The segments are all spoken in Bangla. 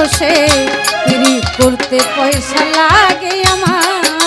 বসে করতে পয়সা লাগে আমার।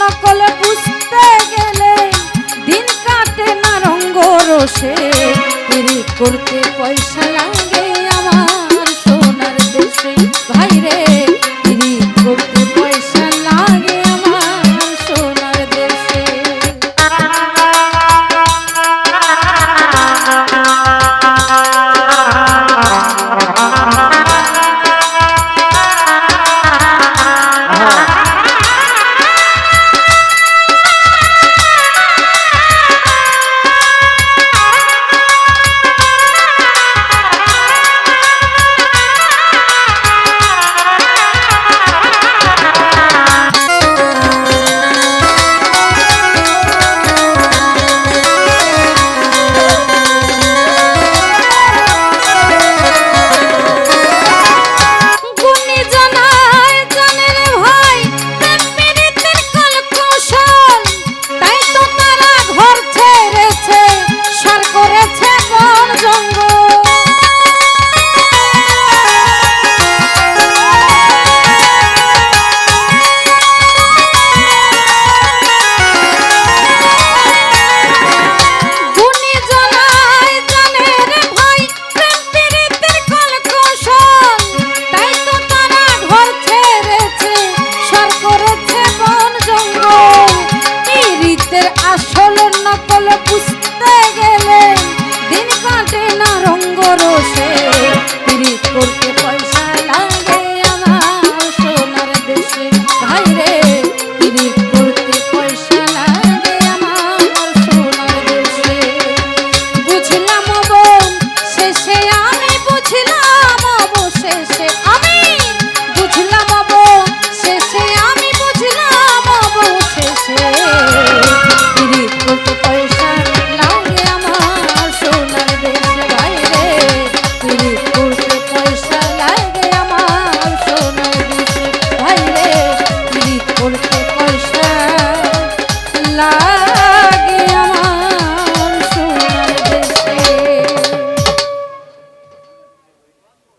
নকল বুঝতে গেলে দিন কাটে না রঙ্গ রসে। করতে পয়সা লাগে। conoces